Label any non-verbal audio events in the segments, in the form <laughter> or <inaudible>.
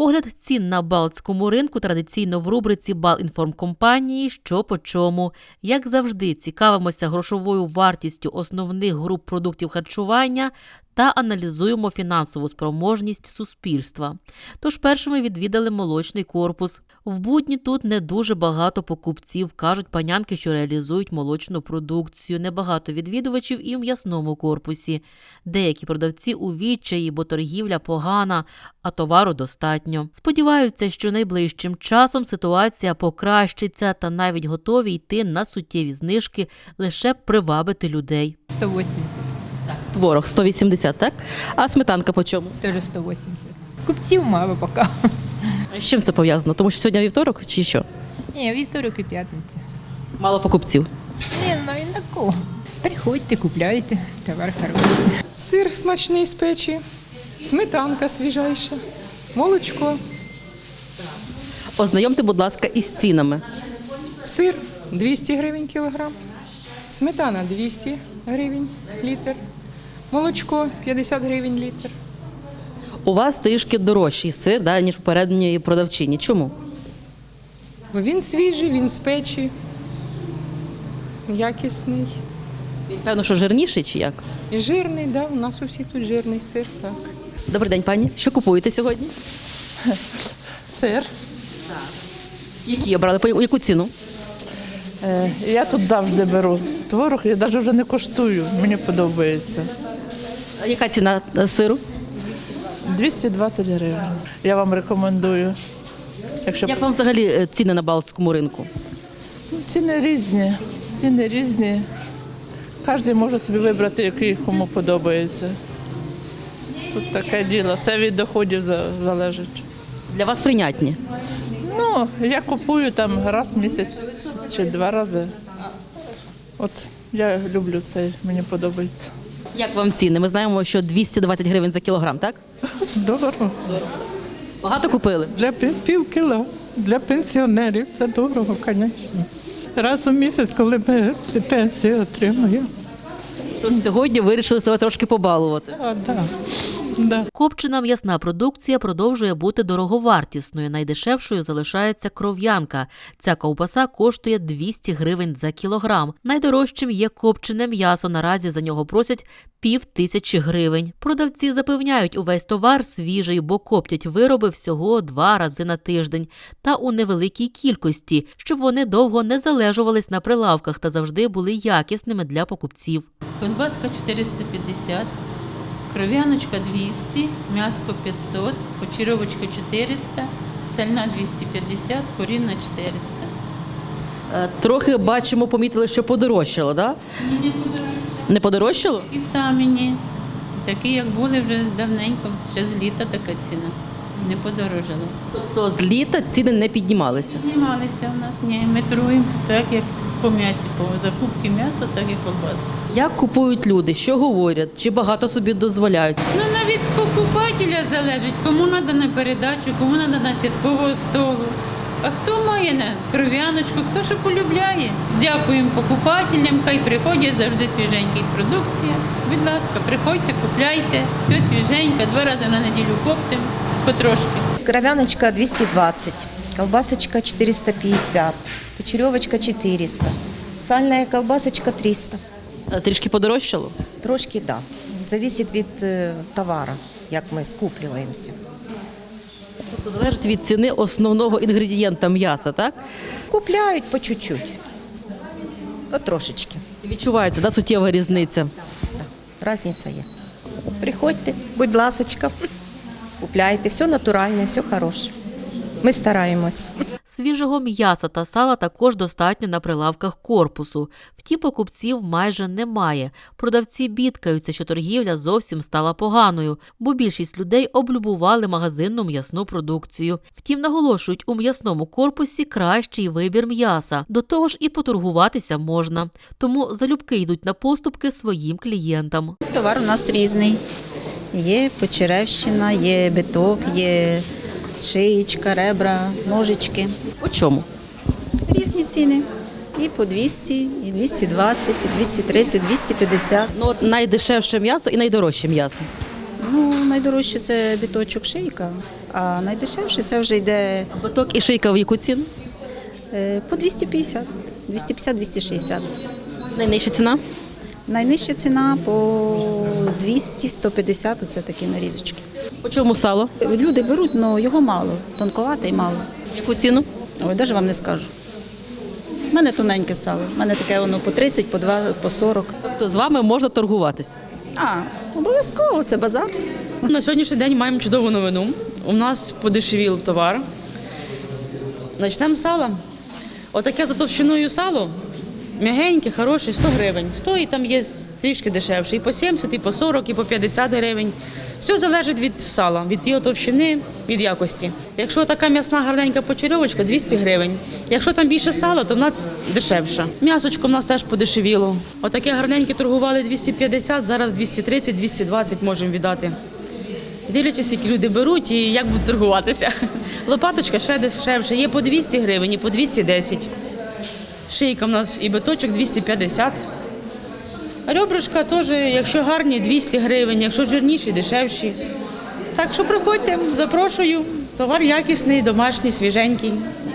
Огляд цін на Балтському ринку традиційно в рубриці Балінформкомпанії що по чому. Як завжди, цікавимося грошовою вартістю основних груп продуктів харчування та аналізуємо фінансову спроможність суспільства. Тож першими відвідали молочний корпус. В будні тут не дуже багато покупців, кажуть панянки, що реалізують молочну продукцію. Небагато відвідувачів і в м'ясному корпусі. Деякі продавці у відчаї, бо торгівля погана, а товару достатньо. Сподіваються, що найближчим часом ситуація покращиться та навіть готові йти на суттєві знижки, лише привабити людей. 180, Творог 180, так? А сметанка по чому? теж 180. Купців мало поки. А з чим це пов'язано? Тому що сьогодні вівторок чи що? Ні, вівторок і п'ятниця. Мало покупців. Ні, ну і на кого. Приходьте, купляйте, товар хороший. Сир смачний з печі, сметанка свіжайша, молочко, Ознайомте, будь ласка, із цінами. сир 200 гривень кілограм, сметана 200 гривень літр, молочко 50 гривень літр. У вас трішки дорожчий сир, да, ніж попередньої продавчині. Чому? Бо він свіжий, він з печі, якісний. Він, певно, що жирніший чи як? І жирний, да, у нас у всіх тут жирний сир, так. Добрий день, пані. Що купуєте сьогодні? Сир. Які обрали? По яку ціну? Е, Я тут завжди беру творог, я навіть вже не коштую, мені подобається. А яка ціна е, сиру? 220 гривень. Я вам рекомендую. Якщо Як вам взагалі е, ціни на Балтському ринку? ціни різні, ціни різні. Кожен може собі вибрати, який кому подобається. Тут таке діло. Це від доходів залежить. Для вас прийнятні. Ну, я купую там раз в місяць чи два рази. От я люблю це, мені подобається. Як вам ціни? Ми знаємо, що 220 гривень за кілограм, так? Дорого. Багато купили. Для пі- пів кіло. Для пенсіонерів це дорого, звісно. Раз у місяць, коли ми пенсію отримуємо. Тож сьогодні вирішили себе трошки побалувати. А, да. Да. Копчена м'ясна продукція продовжує бути дороговартісною. Найдешевшою залишається кров'янка. Ця ковбаса коштує 200 гривень за кілограм. Найдорожчим є копчене м'ясо. Наразі за нього просять пів тисячі гривень. Продавці запевняють, увесь товар свіжий, бо коптять вироби всього два рази на тиждень та у невеликій кількості, щоб вони довго не залежувались на прилавках та завжди були якісними для покупців. Колбаска 450, кров'яночка 200, м'яско 500, почерьовочка 400, сальна 250, корінна 400. Е, Трохи бачимо, помітили, що подорожчало, так? Ні, не подорожчало. Не подорожчало? І самі ні. Такі, як були вже давненько, ще з літа така ціна. Не подорожало. Тобто з літа ціни не піднімалися. Знімалися в нас, ні. Ми торгуємо так, як по м'ясі, по закупці м'яса, так і колбаска. Як купують люди, що говорять, чи багато собі дозволяють? Ну, навіть покупателя залежить, кому треба на передачу, кому треба на святкового столу. А хто має на кров'яночку, хто що полюбляє. Дякуємо покупателям, хай приходять завжди свіженька продукція. Будь ласка, приходьте, купляйте, все свіженьке, два рази на неділю коптимо, потрошки. Кровяночка 220, колбасочка 450, почеревочка 400, сальная колбасочка 300. Е, Трішки подорожчало? Трошки, да. Зависит від е, товара, як ми скуплюємося. Тобто залежить від ціни основного інгредієнта м'яса, так? Купляють по чуть-чуть, по трошечки. Відчувається, да, суттєва різниця. Разниця є. Приходьте, будь ласочка, купляйте, все натуральне, все хороше. Ми стараємось. Свіжого м'яса та сала також достатньо на прилавках корпусу. Втім, покупців майже немає. Продавці бідкаються, що торгівля зовсім стала поганою, бо більшість людей облюбували магазинну м'ясну продукцію. Втім, наголошують, у м'ясному корпусі кращий вибір м'яса. До того ж, і поторгуватися можна. Тому залюбки йдуть на поступки своїм клієнтам. Товар у нас різний. Є почеревщина, є биток, є шиєчка, ребра, ножички. По чому? Різні ціни. І по 200, і 220, і 230, 250. Ну, от найдешевше м'ясо і найдорожче м'ясо. Ну, найдорожче це біточок шийка. А найдешевше це вже йде Биток і шийка в яку ціну? е, по 250, 250-260. Найнижча ціна? Найнижча ціна по 200-150, оце такі нарізочки. По чому сало? Люди беруть, але його мало, тонковате і мало. Яку ціну? Ой, навіть вам не скажу. У мене тоненьке сало. У мене таке воно по 30, по 2, по 40. Тобто з вами можна торгуватися. А, обов'язково, це базар. На сьогоднішній день маємо чудову новину. У нас подешевів товар. Почнемо з сала. Отаке за товщиною сало. М'ягеньке, хороше, 100 гривень. 100 і там є трішки дешевше. І по 70, і по 40, і по 50 гривень. Все залежить від сала, від його товщини, від якості. Якщо така м'ясна гарненька почерьовочка, 200 гривень. Якщо там більше сала, то вона дешевша. М'ясочко в нас теж подешевіло. Отаке гарненьке торгували 250, зараз 230-220 можемо віддати. Дивлячись, які люди беруть і як будуть торгуватися. <laughs> Лопаточка ще дешевше, є по 200 гривень, і по 210. Шийка в нас і биточок 250. Ребрышка теж, якщо гарні, 200 гривень, якщо жирніші, дешевші. Так що приходьте, запрошую. Товар якісний, домашній, свіженький.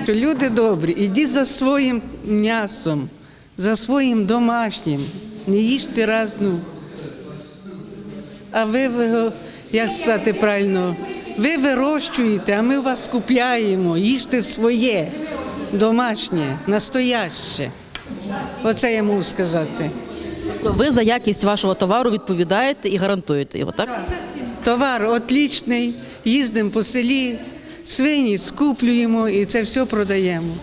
Люди добрі, ідіть за своїм м'ясом, за своїм домашнім. Не їжте разну. А ви, як сказати правильно, ви вирощуєте, а ми вас купляємо. Їжте своє, домашнє, настояще. Оце я можу сказати. Тобто ви за якість вашого товару відповідаєте і гарантуєте його, так? Товар отлічний, їздимо по селі, свині скуплюємо і це все продаємо.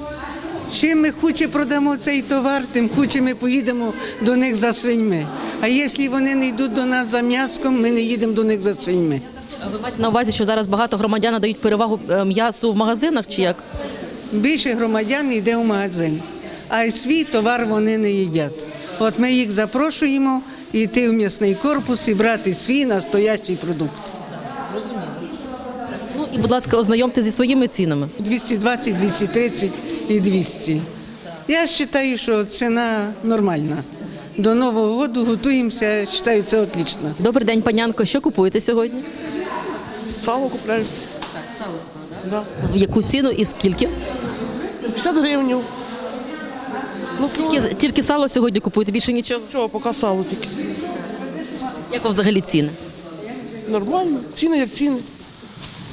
Чим ми хуче продамо цей товар, тим хуче ми поїдемо до них за свиньми. А якщо вони не йдуть до нас за м'яском, ми не їдемо до них за свиньми. А ви маєте на увазі, що зараз багато громадян надають перевагу е, м'ясу в магазинах чи як? Більше громадян йде в магазин, а й свій товар вони не їдять. От ми їх запрошуємо йти в м'ясний корпус і брати свій настоящий продукт. Ну і, будь ласка, ознайомте зі своїми цінами. 220, 230 і 200. Я вважаю, що ціна нормальна. До Нового року готуємося, вважаю, це отлично. Добрий день, панянко. Що купуєте сьогодні? Сало купляю. В яку ціну і скільки? 50 гривень. Ну, кіло. Тільки, тільки сало сьогодні купуєте, більше нічого. Чого, поки сало тільки. Як вам взагалі ціни? Нормально. Ціни як ціни.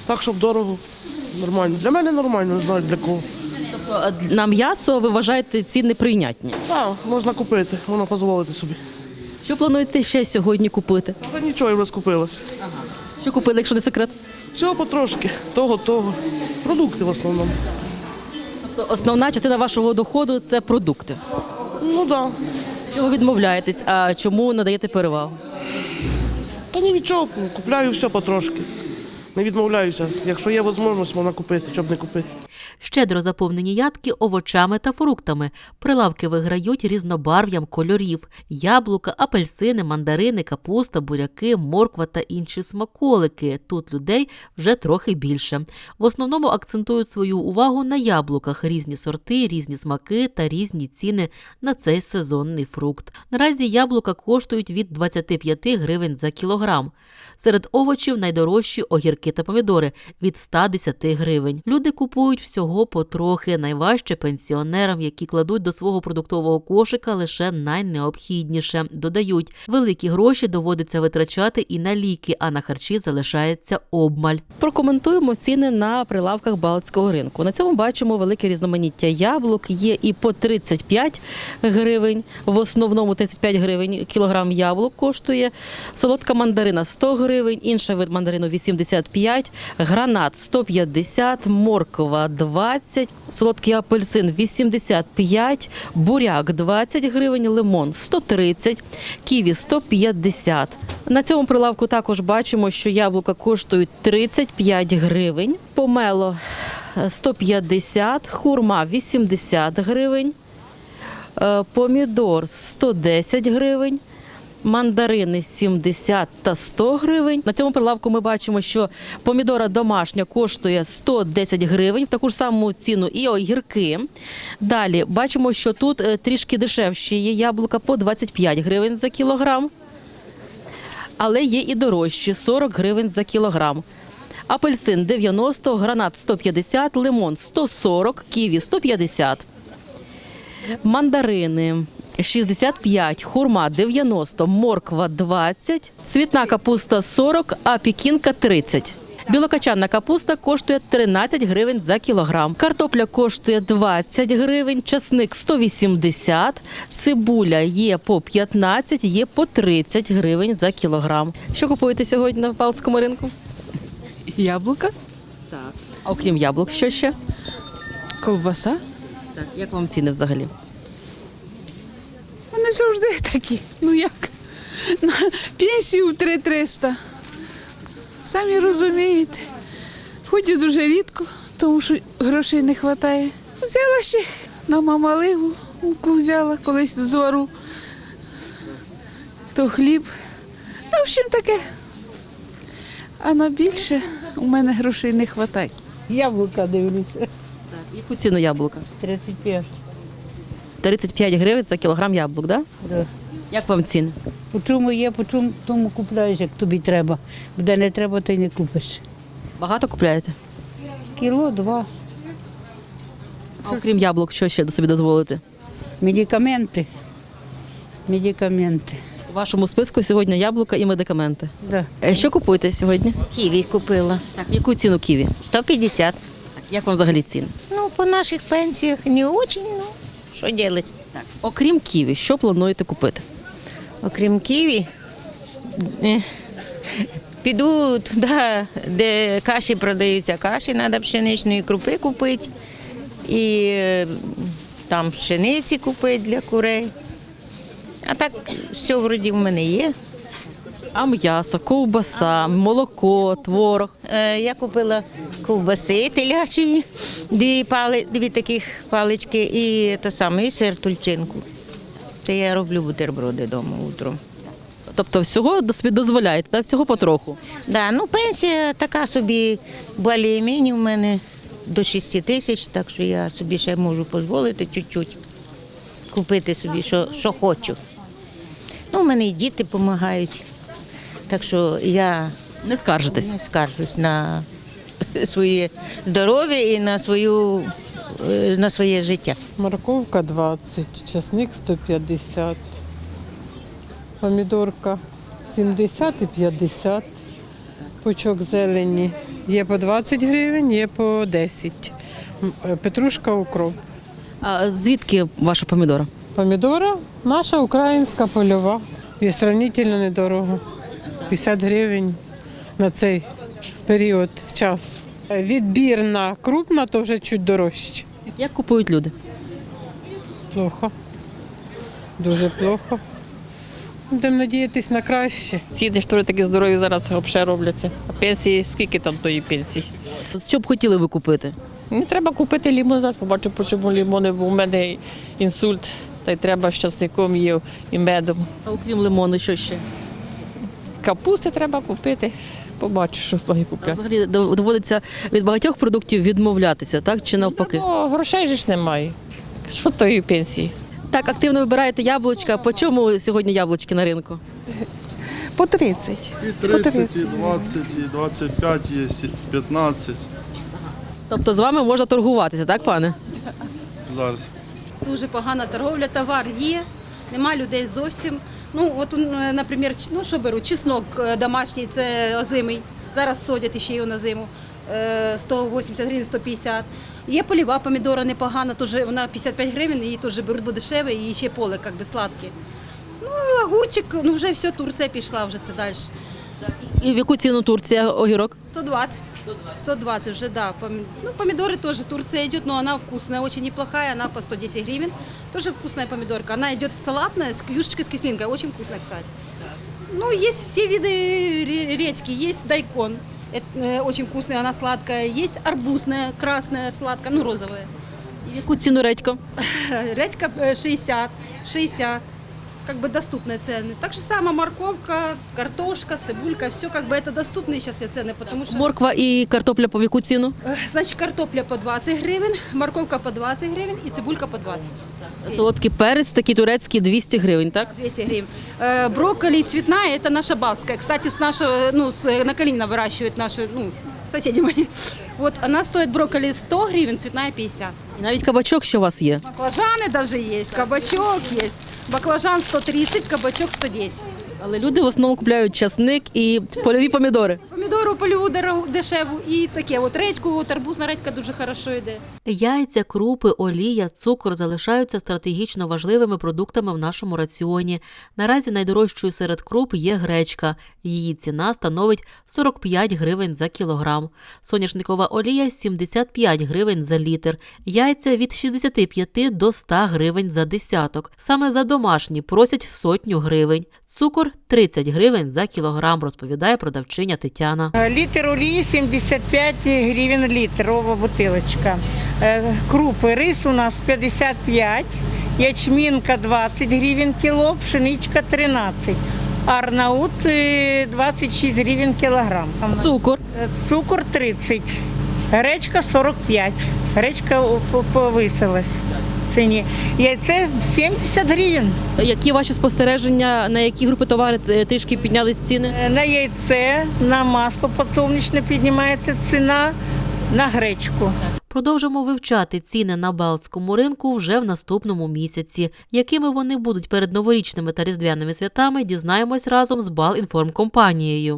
Так, щоб дорого. Нормально. Для мене нормально, не знаю для кого. Тобто е, на м'ясо ви вважаєте ціни прийнятні. Так, можна купити, можна дозволити собі. Що плануєте ще сьогодні купити? Але нічого, я вже скупилася. Що купили, якщо не секрет? Всього потрошки, того, того. Продукти в основному. Тобто основна частина вашого доходу це продукти. Ну так. Да. Чого відмовляєтесь, а чому надаєте перевагу? Та ні від чого, купляю все потрошки. Не відмовляюся. Якщо є можливість, можна купити, щоб не купити. Щедро заповнені ядки овочами та фруктами. Прилавки виграють різнобарв'ям кольорів: яблука, апельсини, мандарини, капуста, буряки, морква та інші смаколики. Тут людей вже трохи більше. В основному акцентують свою увагу на яблуках, різні сорти, різні смаки та різні ціни на цей сезонний фрукт. Наразі яблука коштують від 25 гривень за кілограм. Серед овочів найдорожчі огірки та помідори від 110 гривень. Люди купують всього потрохи, найважче пенсіонерам, які кладуть до свого продуктового кошика лише найнеобхідніше. Додають, великі гроші доводиться витрачати і на ліки, а на харчі залишається обмаль. Прокоментуємо ціни на прилавках Балтського ринку. На цьому бачимо велике різноманіття яблук. Є і по 35 гривень. В основному 35 гривень кілограм яблук коштує. Солодка мандарина 100 гривень, інша вид мандарину 85, гранат 150, морква 20, солодкий апельсин 85, буряк 20 гривень, лимон 130, ківі 150. На цьому прилавку також бачимо, що яблука коштують 35 гривень, помело е, 150, хурма 80 гривень, е, помідор 110 гривень. Мандарини 70 та 100 гривень. На цьому прилавку ми бачимо, що помідора домашня коштує 110 гривень, в таку ж саму ціну і огірки. Далі бачимо, що тут е, трішки дешевші є яблука по 25 гривень за кілограм але є і дорожчі 40 гривень за кілограм. Апельсин 90, гранат 150, лимон 140, ківі 150. Мандарини 65, хурма 90, морква 20, цвітна капуста 40, а пікінка 30. Білокачанна капуста коштує 13 гривень за кілограм. Картопля коштує 20 гривень, часник 180, цибуля є по 15, є по 30 гривень за кілограм. Що купуєте сьогодні на Палському ринку? Яблука, Так. А окрім яблук, що ще? ковбаса. Так, як вам ціни взагалі? Вони завжди такі. Ну як? На пенсію 3300. Самі розумієте. Хоч дуже рідко, тому що грошей не вистачає. Взяла ще на мамалигу, муку взяла колись з двору. То хліб. Ну, в общем таке. А на більше у мене грошей не вистачає. Яблука дивлюся. Так. Яку ціну яблука? 35. 35 гривень за кілограм яблук, так? Да? Да. Як вам ціни? По чому є, по чому тому купляєш, як тобі треба. Де не треба, то й не купиш. Багато купляєте? Кіло, два. А окрім яблук, що ще до собі дозволити? Медикаменти. Медикаменти. У вашому списку сьогодні яблука і медикаменти. Да. Е, Що купуєте сьогодні? Ківі купила. Так, яку ціну ківі? 150. Так, як вам взагалі ціни? Ну, по наших пенсіях не дуже, ну, що робити? Окрім ківі, що плануєте купити? Окрім ківі, е, піду туди, де каші продаються. Каші треба пшеничної крупи купити. І е, там пшениці купити для курей. А так все вроді в мене є. А м'ясо, ковбаса, молоко, творог. Е, Я купила ковбаси телячої, дві, пали, дві таких палички і те саме, і сир тульчинку. Це я роблю бутерброди вдома утром. Тобто всього собі дозволяєте, так? всього потроху. Да, ну пенсія така собі балі в мене до 6 тисяч, так що я собі ще можу дозволити чуть-чуть купити собі, що, що хочу. Ну, у мене і діти допомагають. Так що я Не скаржитесь. не скаржусь на своє здоров'я і на, свою, е, на своє життя. Морковка 20, часник 150, помідорка 70 і 50, пучок зелені. Є по 20 гривень, є по 10. Е, Петрушка укроп. А звідки ваша помідора? Помідора наша українська польова. І сравнительно недорого. 50 гривень на цей період часу. Е, Відбірна крупна, то вже чуть дорожче. Як купують люди? Плохо. Дуже плохо. Будемо надіятись на краще. Ціни ж такі здорові зараз взагалі робляться. А пенсії, скільки там тої пенсії? Що б хотіли ви купити? Мені треба купити лімон, зараз побачу, чому лімони, бо у мене інсульт, та й треба з часником їв і медом. А окрім лимону, що ще? Капусти треба купити. Побачу, що маю купляти. Взагалі доводиться від багатьох продуктів відмовлятися, так чи навпаки? Бо грошей же ж немає. Що тої пенсії? Так, активно вибираєте яблучка. По чому сьогодні яблучки на ринку? По 30. І 30, і 20, і 25 є, і 15 Тобто з вами можна торгуватися, так, пане? зараз. Дуже погана торговля, товар є, нема людей зовсім. Ну, от, е, наприклад, ну, що беру, чеснок е, домашній, це озимий. Зараз садять ще його на зиму. Е, 180 гривень, 150. Є поліва помідора непогана, теж вона 55 гривень, її теж беруть, бо дешеве, і ще поле як би, сладке. Ну, огурчик, ну вже все, Турція пішла вже це далі. І в яку ціну Турція огірок? 120. 120 уже, да. Пом- Ну, помидоры тоже Турция идет, но она вкусная, очень неплохая, она по 110 гривен. Тоже вкусная помидорка. Она идет салатная, с юшечкой с кислинкой, очень вкусная, кстати. Ну, есть все виды ре- редьки, есть дайкон, это, э, очень вкусная, она сладкая. Есть арбузная, красная, сладкая, ну, розовая. І в яку ціну редько? <laughs> Редька э, 60, 60. Как бы доступные цены. Так же само морковка, картошка, цибулька, все как бы это доступные сейчас цены, потому что... Морква і картопля по в яку ціну? Е, Значить, картопля по 20 гривень, морковка по 20 гривень і цибулька по 20. Солодкий перець, такий турецький 200 гривень, так? 200 гривен. Э, Брокколи цветная – это наша балтская. Кстати, с нашего, ну, с, на Калинина выращивают наши, ну, соседи мои. Вот она стоит брокколи 100 гривен, цветная 50. І навіть кабачок, що у вас є. Баклажаны даже есть, кабачок есть. Баклажан 130, кабачок 110. Але люди в основному купляють часник і польові помідори. Помідору польову дешеву і таке. От редьку, от арбузна редька дуже хорошо йде. Яйця, крупи, олія, цукор залишаються стратегічно важливими продуктами в нашому раціоні. Наразі найдорожчою серед круп є гречка. Її ціна становить 45 гривень за кілограм. Соняшникова олія 75 гривень за літр. Яйця від 65 до 100 гривень за десяток. Саме за домашні просять сотню гривень. Цукор 30 гривень за кілограм, розповідає продавчиня Тетяна. Літр олії 75 гривень літрова бутилочка. Е, Крупи рис у нас 55, ячмінка 20 гривень кіло, пшеничка 13. Арнаут е, 26 гривень кілограм. Цукор. Е, Цукор 30, гречка 45. Гречка повисилась ціні. Яйце 70 гривень. Які ваші спостереження, на які групи товари е, трішки піднялись ціни? Е, На яйце, на масло подсолнечне піднімається ціна, на гречку. Продовжимо вивчати ціни на Балтському ринку вже в наступному місяці. Якими вони будуть перед новорічними та різдвяними святами, дізнаємось разом з Балінформкомпанією.